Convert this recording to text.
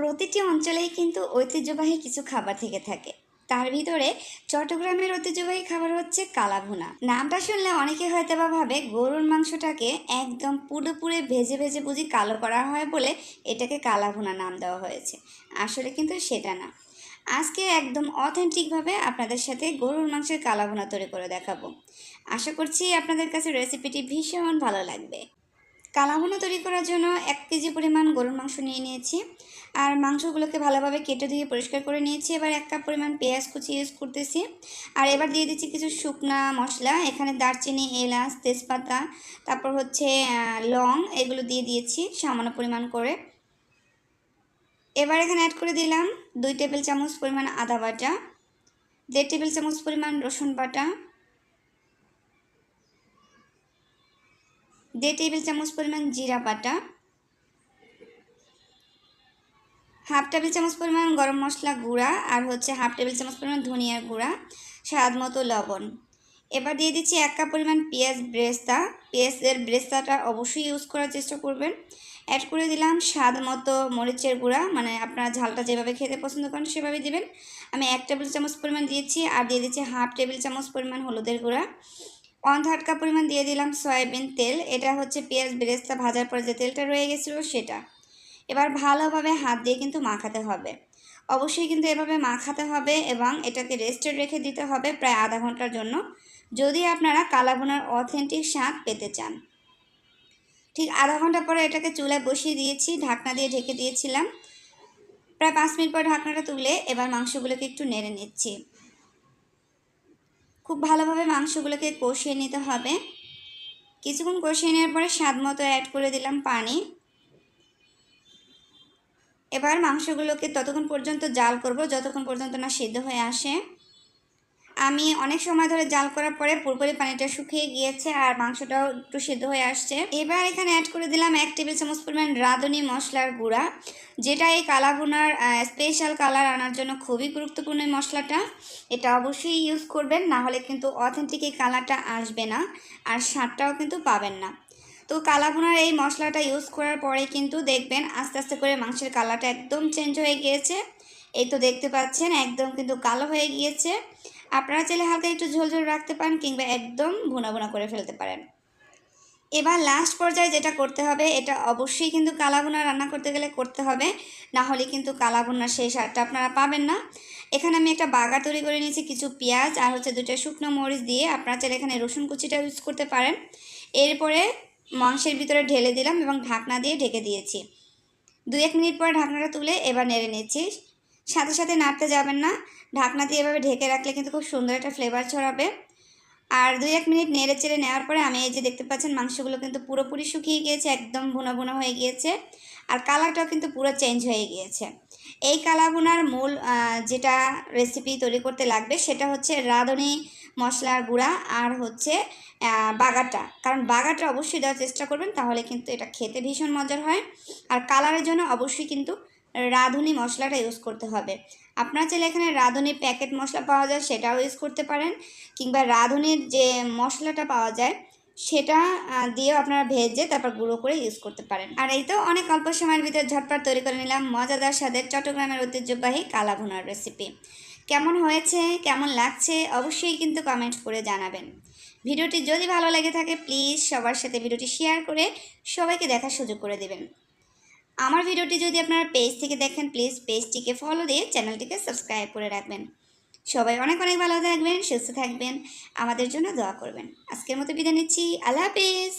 প্রতিটি অঞ্চলেই কিন্তু ঐতিহ্যবাহী কিছু খাবার থেকে থাকে। তার ভিতরে চট্টগ্রামের ঐতিহ্যবাহী খাবার হচ্ছে কালাভুনা। নামটা শুনলে অনেকে হয়তো বা ভাবে গরুর মাংসটাকে একদম পুরোপুরে ভেজে ভেজে বুঝি কালো করা হয় বলে এটাকে কালাভুনা নাম দেওয়া হয়েছে। আসলে কিন্তু সেটা না। আজকে একদম অথেন্টিকভাবে আপনাদের সাথে গরুর মাংসের কালাভুনা তৈরি করে দেখাবো। আশা করছি আপনাদের কাছে রেসিপিটি ভীষণ ভালো লাগবে। কালাভুনা তৈরি করার জন্য এক কেজি পরিমাণ গরুর মাংস নিয়ে নিয়েছি। আর মাংসগুলোকে ভালোভাবে কেটে ধুয়ে পরিষ্কার করে নিয়েছি। এবার এক কাপ পরিমাণ পেঁয়াজ কুচি ইউজ করতেছি। আর এবার দিয়ে দিচ্ছি কিছু শুকনা মশলা। এখানে দারচিনি, এলাচ, তেজপাতা, তারপর হচ্ছে লং এগুলো দিয়ে দিয়েছি সামান্য পরিমাণ করে। এবার এখানে অ্যাড করে দিলাম দুই টেবিল চামচ পরিমাণ আদা বাটা, দেড় টেবিল চামচ পরিমাণ রসুন বাটা দেড় টেবিল চামচ পরিমাণ জিরা বাটা। হাফ টেবিল চামচ পরিমাণ গরম মশলা গুঁড়া আর হচ্ছে হাফ টেবিল চামচ পরিমাণ ধনিয়ার গুঁড়া, স্বাদ মতো লবণ। এবার দিয়ে দিচ্ছি এক কাপ পরিমাণ পেঁয়াজ ব্রেস্তা। পেঁয়াজের ব্রেস্তাটা অবশ্যই ইউজ করার চেষ্টা করবেন। অ্যাড করে দিলাম স্বাদ মতো মরিচের গুঁড়া মানে আপনারা ঝালটা যেভাবে খেতে পছন্দ করেন সেভাবে দিবেন। আমি এক টেবিল চামচ পরিমাণ দিয়েছি আর দিয়ে দিচ্ছি হাফ টেবিল চামচ পরিমাণ হলুদের গুঁড়া। ওয়ান থার্ড কাপ পরিমাণ দিয়ে দিলাম সয়াবিন তেল। এটা হচ্ছে পেঁয়াজ, বেরেস্তা ভাজার পরে যে তেলটা রয়ে গেছিল সেটা। এবার ভালোভাবে হাত দিয়ে কিন্তু মাখাতে হবে। অবশ্যই কিন্তু এভাবে মাখাতে হবে এবং এটাকে রেস্টে রেখে দিতে হবে প্রায় আধা ঘণ্টার জন্য। যদি আপনারা কালাভুনার অথেন্টিক স্বাদ পেতে চান। ঠিক আধা ঘণ্টা পরে এটাকে চুলায় বসিয়ে দিয়েছি, ঢাকনা দিয়ে ঢেকে দিয়েছিলাম। প্রায় পাঁচ মিনিট পর ঢাকনাটা তুলে এবার মাংসগুলোকে একটু নেড়ে নিচ্ছি। খুব ভালোভাবে মাংসগুলোকে কষিয়ে নিতে হবে। কিছুক্ষণ কষিয়ে নেওয়ার পরে স্বাদ মতো অ্যাড করে দিলাম পানি। এবার মাংসগুলোকে ততক্ষণ পর্যন্ত জাল করব, যতক্ষণ পর্যন্ত না সিদ্ধ হয়ে আসে। আমি অনেক সময় ধরে জাল করার পরে পুরোপুরি পানিটা শুকিয়ে গিয়েছে আর মাংসটাও একটু সিদ্ধ হয়ে আসছে। এবার এখানে অ্যাড করে দিলাম এক টেবিল চামচ পরিমাণ রাঁধুনি মশলার গুঁড়া, যেটা এই কালাভুনার স্পেশাল কালার আনার জন্য খুবই গুরুত্বপূর্ণ মশলাটা। এটা অবশ্যই ইউজ করবেন, না হলে কিন্তু অথেন্টিক এই কালারটা আসবে না আর স্বাদটাও কিন্তু পাবেন না। তো কালাভুনার এই মশলাটা ইউজ করার পরে কিন্তু দেখবেন আস্তে আস্তে করে মাংসের কালারটা একদম চেঞ্জ হয়ে গিয়েছে। এই তো দেখতে পাচ্ছেন, একদম কিন্তু কালো হয়ে গিয়েছে। আপনারা চাইলে হালকা একটু ঝোল ঝোল রাখতে পারেন কিংবা একদম ভুনা ভুনা করে ফেলতে পারেন। এবার লাস্ট পর্যায়ে যেটা করতে হবে, এটা অবশ্যই কিন্তু কালাভুনা রান্না করতে গেলে করতে হবে। না হলে কিন্তু কালাভুনার সেই স্বাদটা আপনারা পাবেন না। এখানে আমি একটা বাগার তৈরি করে নিয়েছি, কিছু পেঁয়াজ আর হচ্ছে দুটো শুকনো মরিচ দিয়ে। আপনারা চাইলে এখানে রসুন কুচিটা ইউজ করতে পারেন। এরপরে মাংসের ভিতরে ঢেলে দিলাম এবং ঢাকনা দিয়ে ঢেকে দিয়েছি। দু এক মিনিট পরে ঢাকনাটা তুলে এবার নেড়ে নিচ্ছি। সাথে সাথে নাড়তে যাবেন না। ঢাকনা দিয়ে এভাবে ঢেকে রাখলে কিন্তু খুব সুন্দর একটা ফ্লেভার ছড়াবে। আর দুই এক মিনিট নেড়ে চেড়ে নেওয়ার পরে আমি এই যে দেখতে পাচ্ছেন মাংসগুলো কিন্তু পুরোপুরি শুকিয়ে গিয়েছে, একদম ভুনা ভুনা হয়ে গিয়েছে। আর কালারটাও কিন্তু পুরো চেঞ্জ হয়ে গিয়েছে। এই কালাভুনার মূল যেটা রেসিপি তৈরি করতে লাগবে সেটা হচ্ছে রাঁধুনি মশলার গুঁড়া আর হচ্ছে বাগাটা কারণ বাগাটা অবশ্যই দেওয়ার চেষ্টা করবেন, তাহলে কিন্তু এটা খেতে ভীষণ মজার হয়। আর কালারের জন্য অবশ্যই কিন্তু রাঁধুনি মশলাটা ইউজ করতে হবে। আপনার চাইলে এখানে রাঁধুনির প্যাকেট মশলা পাওয়া যায়, সেটাও ইউজ করতে পারেন। কিংবা রাঁধুনির যে মশলাটা পাওয়া যায়, সেটা দিয়েও আপনারা ভেজে তারপর গুঁড়ো করে ইউজ করতে পারেন। আর এই তো অনেক অল্প সময়ের ভিতরে ঝটপট তৈরি করে নিলাম মজাদার স্বাদের চট্টগ্রামের ঐতিহ্যবাহী কালাভুনার রেসিপি কেমন হয়েছে? কেমন লাগছে? অবশ্যই কিন্তু কমেন্ট করে জানাবেন। ভিডিওটি যদি ভালো লেগে থাকে প্লিজ সবার সাথে ভিডিওটি শেয়ার করে সবাইকে দেখার সুযোগ করে দেবেন। আমার ভিডিওটি যদি আপনারা পেজ থেকে দেখেন প্লিজ পেজটিকে ফলো দিয়ে চ্যানেলটিকে সাবস্ক্রাইব করে রাখবেন। সবাই অনেক অনেক ভালো থাকবেন, সুস্থ থাকবেন, আমাদের জন্য দোয়া করবেন। আজকের মতো বিদায় নিচ্ছি। আল্লাহ হাফিজ।